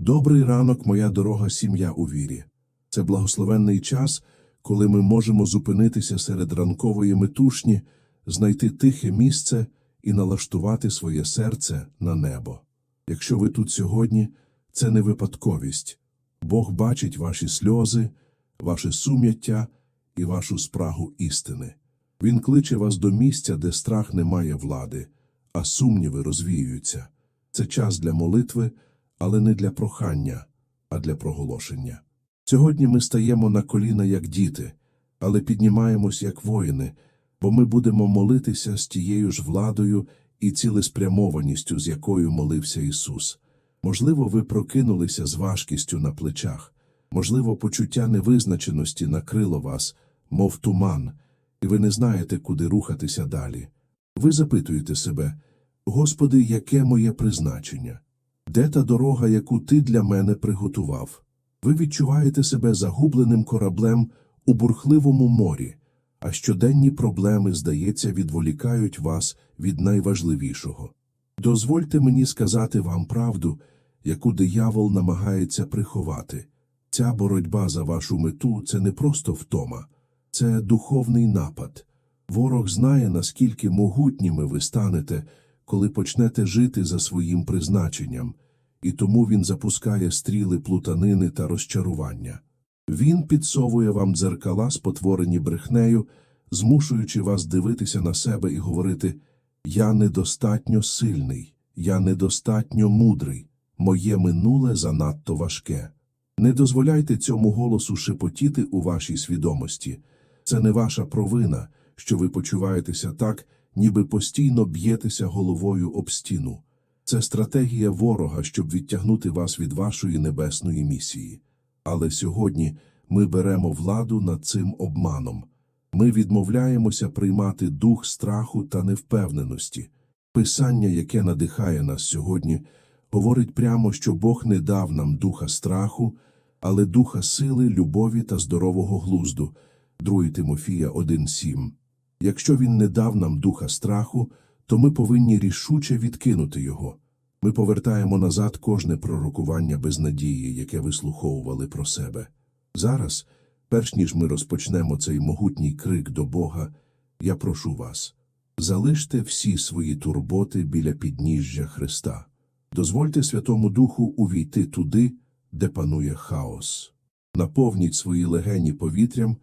Добрий ранок, моя дорога сім'я у вірі. Це благословенний час, коли ми можемо зупинитися серед ранкової метушні, знайти тихе місце і налаштувати своє серце на небо. Якщо ви тут сьогодні, це не випадковість. Бог бачить ваші сльози, ваше сум'яття і вашу спрагу істини. Він кличе вас до місця, де страх не має влади, а сумніви розвіюються. Це час для молитви, але не для прохання, а для проголошення. Сьогодні ми стаємо на коліна як діти, але піднімаємось як воїни, бо ми будемо молитися з тією ж владою і цілеспрямованістю, з якою молився Ісус. Можливо, ви прокинулися з важкістю на плечах, можливо, почуття невизначеності накрило вас, мов туман, і ви не знаєте, куди рухатися далі. Ви запитуєте себе, Господи, яке моє призначення? Де та дорога, яку ти для мене приготував? Ви відчуваєте себе загубленим кораблем у бурхливому морі, а щоденні проблеми, здається, відволікають вас від найважливішого. Дозвольте мені сказати вам правду, яку диявол намагається приховати. Ця боротьба за вашу мету це не просто втома, це духовний напад. Ворог знає, наскільки могутніми ви станете, коли почнете жити за своїм призначенням, і тому він запускає стріли плутанини та розчарування. Він підсовує вам дзеркала, спотворені брехнею, змушуючи вас дивитися на себе і говорити «Я недостатньо сильний, я недостатньо мудрий, моє минуле занадто важке». Не дозволяйте цьому голосу шепотіти у вашій свідомості. Це не ваша провина, що ви почуваєтеся так, ніби постійно б'єтеся головою об стіну. Це стратегія ворога, щоб відтягнути вас від вашої небесної місії. Але сьогодні ми беремо владу над цим обманом. Ми відмовляємося приймати дух страху та невпевненості. Писання, яке надихає нас сьогодні, говорить прямо, що Бог не дав нам духа страху, але духа сили, любові та здорового глузду. 2 Тимофія 1.7. Якщо він не дав нам духа страху, то ми повинні рішуче відкинути його. Ми повертаємо назад кожне пророкування без надії, яке вислуховували про себе. Зараз, перш ніж ми розпочнемо цей могутній крик до Бога, я прошу вас, залиште всі свої турботи біля підніжжя Христа. Дозвольте Святому Духу увійти туди, де панує хаос. Наповніть свої легені повітрям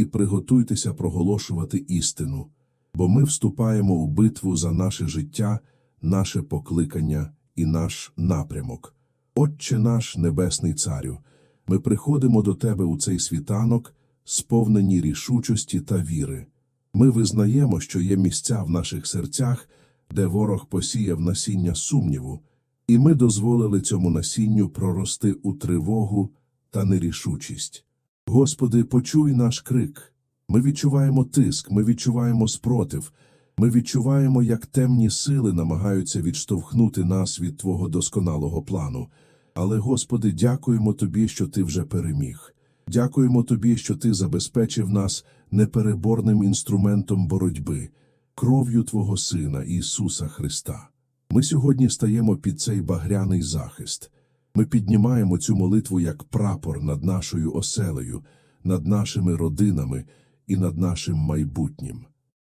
і приготуйтеся проголошувати істину, бо ми вступаємо у битву за наше життя, наше покликання і наш напрямок. Отче наш Небесний Царю, ми приходимо до Тебе у цей світанок, сповнені рішучості та віри. Ми визнаємо, що є місця в наших серцях, де ворог посіяв насіння сумніву, і ми дозволили цьому насінню прорости у тривогу та нерішучість. Господи, почуй наш крик. Ми відчуваємо тиск, ми відчуваємо спротив, ми відчуваємо, як темні сили намагаються відштовхнути нас від Твого досконалого плану. Але, Господи, дякуємо Тобі, що Ти вже переміг. Дякуємо Тобі, що Ти забезпечив нас непереборним інструментом боротьби, кров'ю Твого Сина Ісуса Христа. Ми сьогодні стаємо під цей багряний захист. Ми піднімаємо цю молитву як прапор над нашою оселею, над нашими родинами і над нашим майбутнім.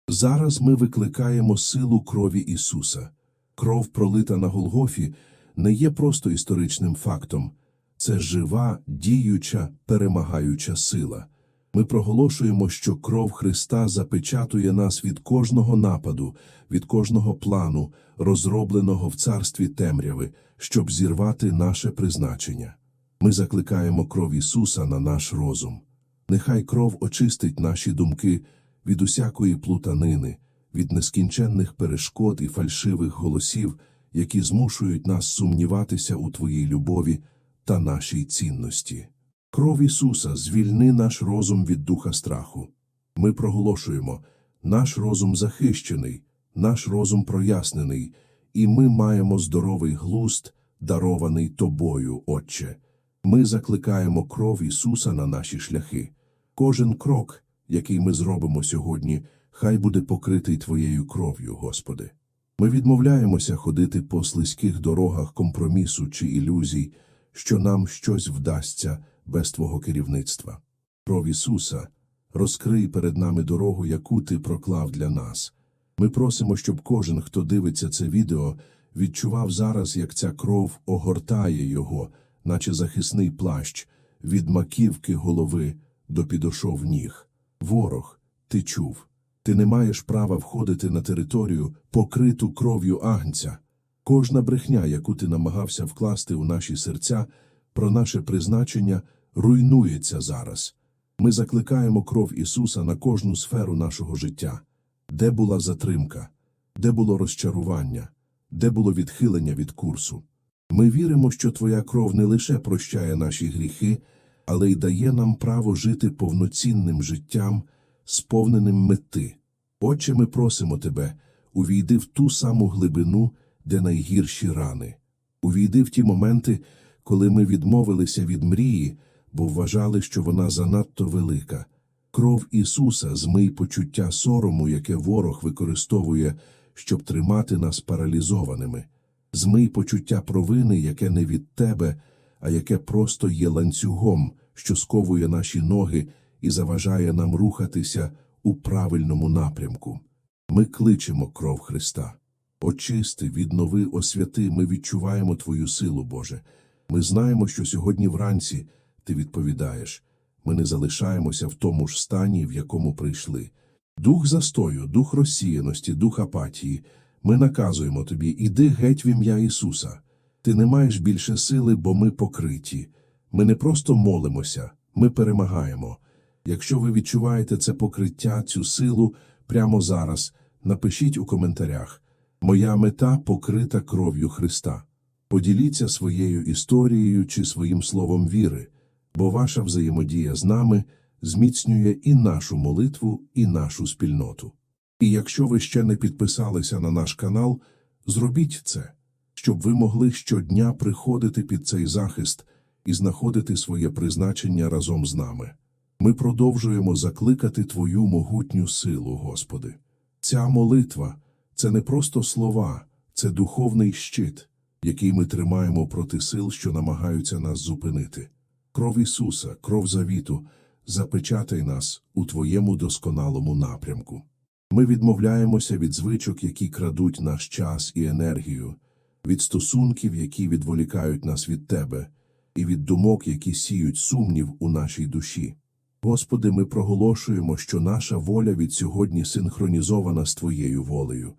Зараз ми викликаємо силу крові Ісуса. Кров, пролита на Голгофі, не є просто історичним фактом. Це жива, діюча, перемагаюча сила. Ми проголошуємо, що кров Христа запечатує нас від кожного нападу, від кожного плану, розробленого в царстві темряви, щоб зірвати наше призначення. Ми закликаємо кров Ісуса на наш розум. Нехай кров очистить наші думки від усякої плутанини, від нескінченних перешкод і фальшивих голосів, які змушують нас сумніватися у Твоїй любові та нашій цінності. Кров Ісуса звільни наш розум від духа страху. Ми проголошуємо, наш розум захищений, наш розум прояснений, і ми маємо здоровий глузд, дарований Тобою, Отче. Ми закликаємо кров Ісуса на наші шляхи. Кожен крок, який ми зробимо сьогодні, хай буде покритий Твоєю кров'ю, Господи. Ми відмовляємося ходити по слизьких дорогах компромісу чи ілюзій, що нам щось вдасться без Твого керівництва. Кров Ісуса, розкрий перед нами дорогу, яку Ти проклав для нас. Ми просимо, щоб кожен, хто дивиться це відео, відчував зараз, як ця кров огортає його, наче захисний плащ, від маківки голови до підошов ніг. Ворог, ти чув. Ти не маєш права входити на територію, покриту кров'ю агнця. Кожна брехня, яку ти намагався вкласти у наші серця, про наше призначення, руйнується зараз. Ми закликаємо кров Ісуса на кожну сферу нашого життя. Де була затримка, де було розчарування, де було відхилення від курсу. Ми віримо, що Твоя кров не лише прощає наші гріхи, але й дає нам право жити повноцінним життям, сповненим мети. Отче, ми просимо Тебе, увійди в ту саму глибину, де найгірші рани. Увійди в ті моменти, коли ми відмовилися від мрії, бо вважали, що вона занадто велика. Кров Ісуса змий почуття сорому, яке ворог використовує, щоб тримати нас паралізованими. Змий почуття провини, яке не від тебе, а яке просто є ланцюгом, що сковує наші ноги і заважає нам рухатися у правильному напрямку. Ми кличемо кров Христа. Очисти, віднови, освяти, ми відчуваємо Твою силу, Боже. Ми знаємо, що сьогодні вранці Ти відповідаєш. Ми не залишаємося в тому ж стані, в якому прийшли. Дух застою, дух розсіяності, дух апатії. Ми наказуємо тобі, іди геть в ім'я Ісуса. Ти не маєш більше сили, бо ми покриті. Ми не просто молимося, ми перемагаємо. Якщо ви відчуваєте це покриття, цю силу прямо зараз, напишіть у коментарях. Моя мета покрита кров'ю Христа. Поділіться своєю історією чи своїм словом віри, бо ваша взаємодія з нами зміцнює і нашу молитву, і нашу спільноту. І якщо ви ще не підписалися на наш канал, зробіть це, щоб ви могли щодня приходити під цей захист і знаходити своє призначення разом з нами. Ми продовжуємо закликати Твою могутню силу, Господи. Ця молитва це не просто слова, це духовний щит, який ми тримаємо проти сил, що намагаються нас зупинити. Кров Ісуса, кров завіту, запечатай нас у Твоєму досконалому напрямку. Ми відмовляємося від звичок, які крадуть наш час і енергію, від стосунків, які відволікають нас від Тебе, і від думок, які сіють сумнів у нашій душі. Господи, ми проголошуємо, що наша воля від сьогодні синхронізована з Твоєю волею.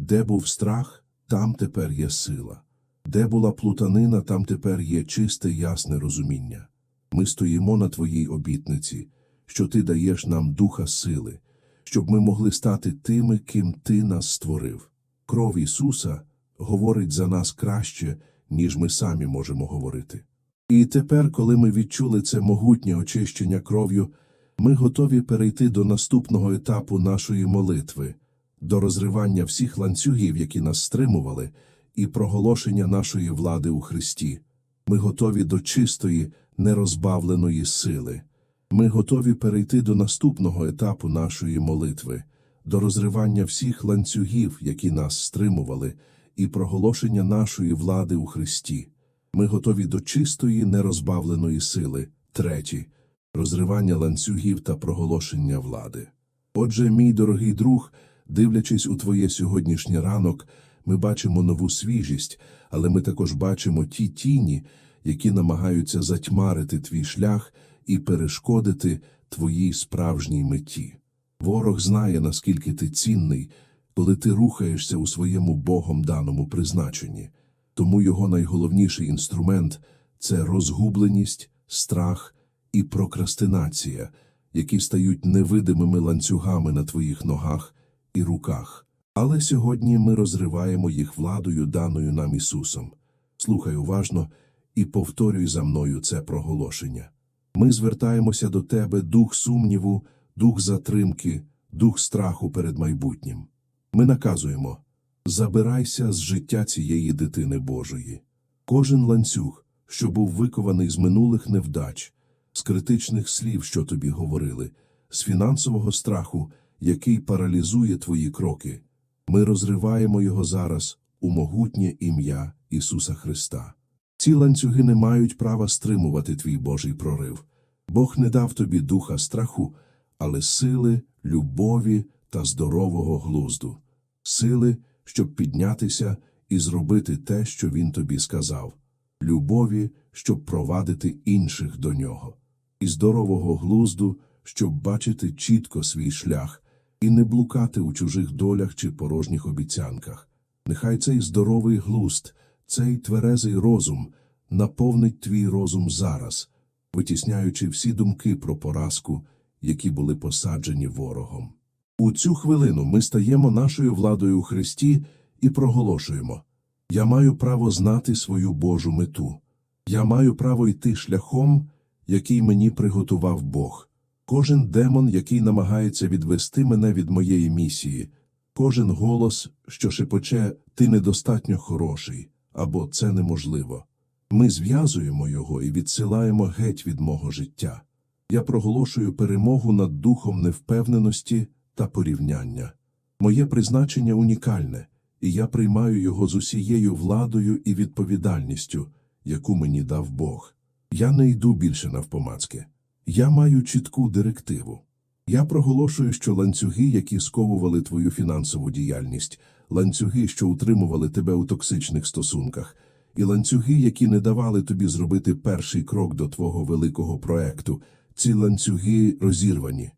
Де був страх, там тепер є сила. Де була плутанина, там тепер є чисте ясне розуміння. Ми стоїмо на Твоїй обітниці, що Ти даєш нам духа сили, щоб ми могли стати тими, ким Ти нас створив. Кров Ісуса говорить за нас краще, ніж ми самі можемо говорити. І тепер, коли ми відчули це могутнє очищення кров'ю, ми готові перейти до наступного етапу нашої молитви, до розривання всіх ланцюгів, які нас стримували, і проголошення нашої влади у Христі. Ми готові до чистої, нерозбавленої сили. Ми готові перейти до наступного етапу нашої молитви, до розривання всіх ланцюгів, які нас стримували, і проголошення нашої влади у Христі. Ми готові до чистої, нерозбавленої сили. Третє розривання ланцюгів та проголошення влади. Отже, мій дорогий друг, дивлячись у твоє сьогоднішнє ранок, ми бачимо нову свіжість, але ми також бачимо ті тіні, які намагаються затьмарити твій шлях і перешкодити твоїй справжній меті. Ворог знає, наскільки ти цінний, коли ти рухаєшся у своєму Богом даному призначенні. Тому його найголовніший інструмент це розгубленість, страх і прокрастинація, які стають невидимими ланцюгами на твоїх ногах і руках. Але сьогодні ми розриваємо їх владою, даною нам Ісусом. Слухай уважно і повторюй за мною це проголошення. Ми звертаємося до тебе, дух сумніву, дух затримки, дух страху перед майбутнім. Ми наказуємо забирайся з життя цієї дитини Божої. Кожен ланцюг, що був викований з минулих невдач, з критичних слів, що тобі говорили, з фінансового страху, який паралізує твої кроки, ми розриваємо його зараз у могутнє ім'я Ісуса Христа. Ці ланцюги не мають права стримувати твій Божий прорив. Бог не дав тобі духа страху, але сили, любові та здорового глузду, сили, щоб піднятися і зробити те, що він тобі сказав, любові, щоб провадити інших до нього, і здорового глузду, щоб бачити чітко свій шлях і не блукати у чужих долях чи порожніх обіцянках. Нехай цей здоровий глузд, цей тверезий розум наповнить твій розум зараз, витісняючи всі думки про поразку, які були посаджені ворогом. У цю хвилину ми стаємо нашою владою у Христі і проголошуємо Я маю право знати свою Божу мету. Я маю право йти шляхом, який мені приготував Бог. Кожен демон, який намагається відвести мене від моєї місії, кожен голос, що шепоче ти недостатньо хороший або це неможливо. Ми зв'язуємо його і відсилаємо геть від мого життя. Я проголошую перемогу над духом невпевненості та порівняння. Моє призначення унікальне, і я приймаю його з усією владою і відповідальністю, яку мені дав Бог. Я не йду більше навпомацьки. Я маю чітку директиву. Я проголошую, що ланцюги, які сковували твою фінансову діяльність, ланцюги, що утримували тебе у токсичних стосунках, і ланцюги, які не давали тобі зробити перший крок до твого великого проекту, ці ланцюги розірвані.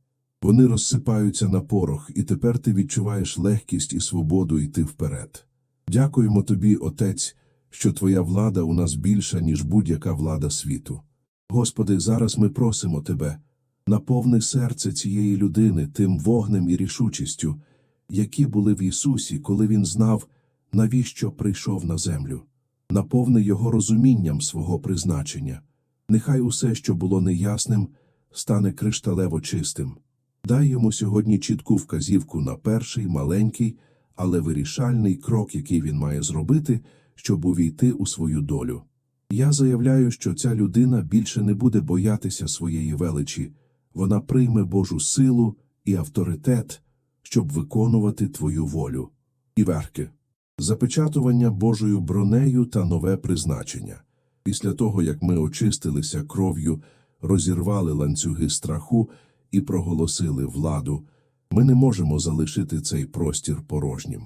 Вони розсипаються на порох, і тепер ти відчуваєш легкість і свободу йти вперед. Дякуємо тобі, Отець, що твоя влада у нас більша, ніж будь-яка влада світу. Господи, зараз ми просимо Тебе, наповни серце цієї людини тим вогнем і рішучістю, які були в Ісусі, коли Він знав, навіщо прийшов на землю. Наповни Його розумінням свого призначення. Нехай усе, що було неясним, стане кришталево чистим. Дай йому сьогодні чітку вказівку на перший маленький, але вирішальний крок, який він має зробити, щоб увійти у свою долю. Я заявляю, що ця людина більше не буде боятися своєї величі, вона прийме Божу силу і авторитет, щоб виконувати твою волю. Іверки. Запечатування Божою бронею та нове призначення. Після того, як ми очистилися кров'ю, розірвали ланцюги страху і проголосили владу, ми не можемо залишити цей простір порожнім.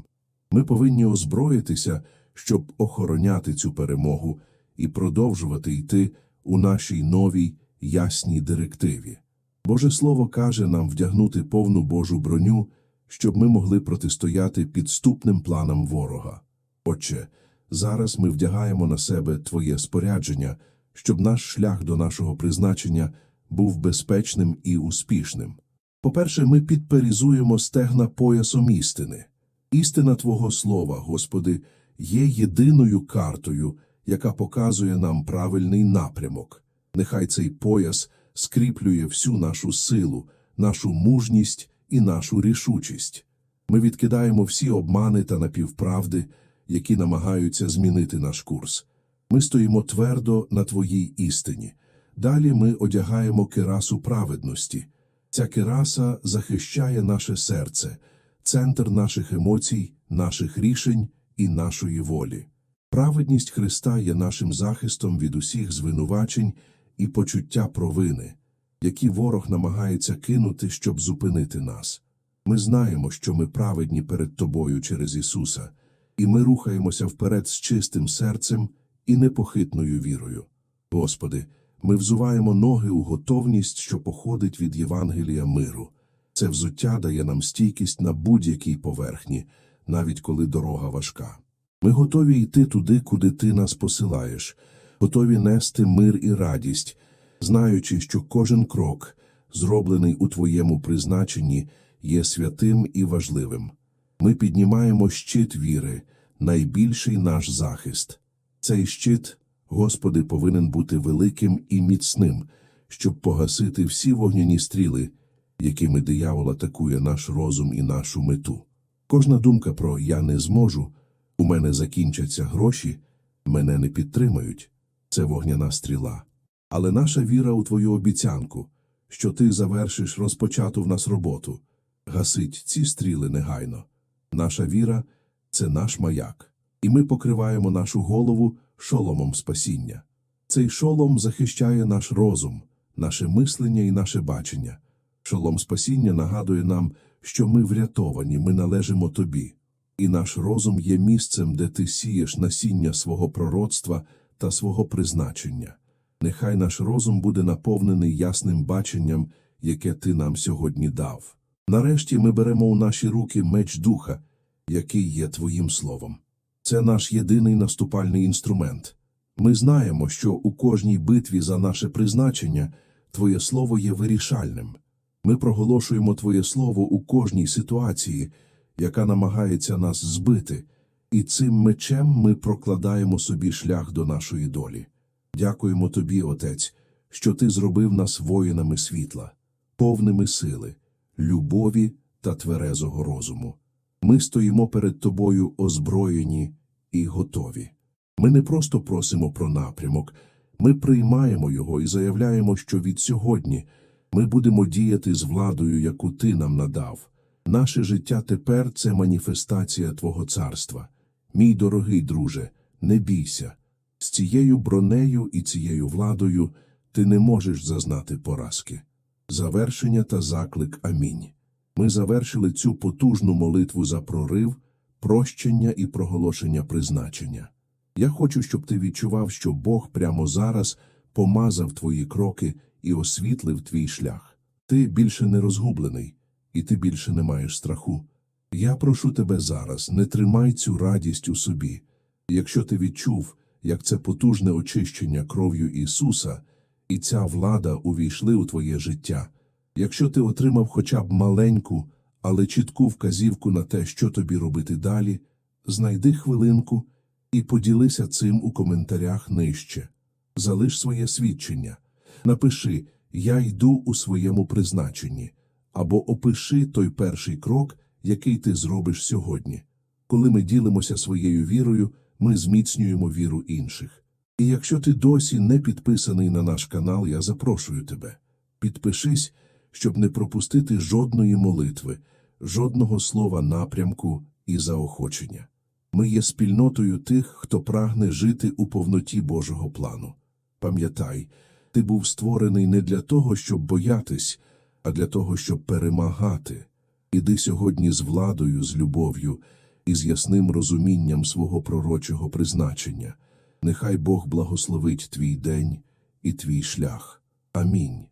Ми повинні озброїтися, щоб охороняти цю перемогу і продовжувати йти у нашій новій ясній директиві. Боже Слово каже нам вдягнути повну Божу броню, щоб ми могли протистояти підступним планам ворога. Отче, зараз ми вдягаємо на себе Твоє спорядження, щоб наш шлях до нашого призначення був безпечним і успішним. По-перше, ми підперізуємо стегна поясом істини. Істина Твого Слова, Господи, є єдиною картою, яка показує нам правильний напрямок. Нехай цей пояс скріплює всю нашу силу, нашу мужність і нашу рішучість. Ми відкидаємо всі обмани та напівправди, які намагаються змінити наш курс. Ми стоїмо твердо на Твоїй істині. Далі ми одягаємо кирасу праведності. Ця кираса захищає наше серце, центр наших емоцій, наших рішень і нашої волі. Праведність Христа є нашим захистом від усіх звинувачень і почуття провини, які ворог намагається кинути, щоб зупинити нас. Ми знаємо, що ми праведні перед Тобою через Ісуса, і ми рухаємося вперед з чистим серцем і непохитною вірою. Господи, ми взуваємо ноги у готовність, що походить від Євангелія миру. Це взуття дає нам стійкість на будь-якій поверхні, навіть коли дорога важка. Ми готові йти туди, куди ти нас посилаєш, готові нести мир і радість, знаючи, що кожен крок, зроблений у твоєму призначенні, є святим і важливим. Ми піднімаємо щит віри, найбільший наш захист. Цей щит, Господи, повинен бути великим і міцним, щоб погасити всі вогняні стріли, якими диявол атакує наш розум і нашу мету. Кожна думка про я не зможу, у мене закінчаться гроші, мене не підтримають. Це вогняна стріла. Але наша віра у твою обіцянку, що ти завершиш розпочату в нас роботу, гасить ці стріли негайно. Наша віра це наш маяк, і ми покриваємо нашу голову шоломом спасіння. Цей шолом захищає наш розум, наше мислення і наше бачення. Шолом спасіння нагадує нам, що ми врятовані, ми належимо тобі, і наш розум є місцем, де ти сієш насіння свого пророцтва та свого призначення. Нехай наш розум буде наповнений ясним баченням, яке ти нам сьогодні дав. Нарешті ми беремо у наші руки меч духа, який є твоїм словом. Це наш єдиний наступальний інструмент. Ми знаємо, що у кожній битві за наше призначення Твоє слово є вирішальним. Ми проголошуємо Твоє слово у кожній ситуації, яка намагається нас збити, і цим мечем ми прокладаємо собі шлях до нашої долі. Дякуємо Тобі, Отець, що Ти зробив нас воїнами світла, повними сили, любові та тверезого розуму. Ми стоїмо перед Тобою озброєні і готові. Ми не просто просимо про напрямок, ми приймаємо його і заявляємо, що від сьогодні ми будемо діяти з владою, яку Ти нам надав. Наше життя тепер це маніфестація Твого царства. Мій дорогий друже, не бійся. З цією бронею і цією владою ти не можеш зазнати поразки. Завершення та заклик Амінь. Ми завершили цю потужну молитву за прорив, прощення і проголошення призначення. Я хочу, щоб ти відчував, що Бог прямо зараз помазав твої кроки і освітлив твій шлях. Ти більше не розгублений, і ти більше не маєш страху. Я прошу тебе зараз, не тримай цю радість у собі. Якщо ти відчув, як це потужне очищення кров'ю Ісуса, і ця влада увійшли у твоє життя, якщо ти отримав хоча б маленьку, але чітку вказівку на те, що тобі робити далі, знайди хвилинку і поділися цим у коментарях нижче. Залиш своє свідчення. Напиши Я йду у своєму призначенні або опиши той перший крок, який ти зробиш сьогодні. Коли ми ділимося своєю вірою, ми зміцнюємо віру інших. І якщо ти досі не підписаний на наш канал, я запрошую тебе. Підпишись, щоб не пропустити жодної молитви, жодного слова напрямку і заохочення. Ми є спільнотою тих, хто прагне жити у повноті Божого плану. Пам'ятай, ти був створений не для того, щоб боятись, а для того, щоб перемагати. Іди сьогодні з владою, з любов'ю і з ясним розумінням свого пророчого призначення. Нехай Бог благословить твій день і твій шлях. Амінь.